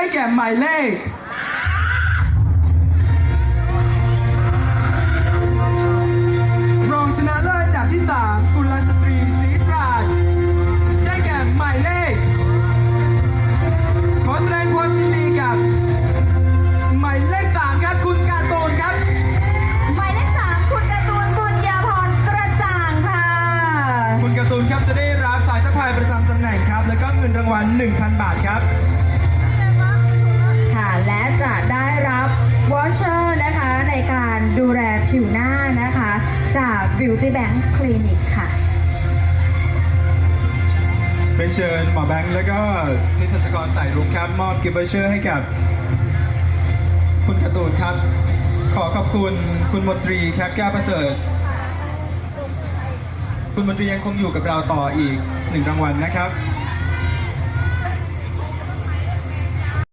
ได้แก่หมายเลขรองชนะเลิศอันดับที่3กุลสตรีศรีปราชได้แก่หมายเลขขอแสดงความยินดีกับหมายเลข3ครับคุณการ์ตูนครับ หมายเลขสามคุณการ์ตูนบุญญาพรกระจ่างค่ะ คุณการ์ตูนครับจะได้รับสายสะพายประจำตำแหน่งครับ แล้วก็เงินรางวัล1,000 บาทครับ การดูแลผิวหน้านะคะ จาก Beauty Bank Clinic ค่ะเป็นเชิญหมอแบงค์แล้วก็นิทรรศกรสายรุ้งครับ มอบกิฟต์เชอร์ให้กับ คุณกร์ตูนครับ ขอขอบคุณคุณมนตรีครับแก้วประเสริฐ คุณมนตรียังคงอยู่กับเราต่ออีกหนึ่งรางวัลนะครับ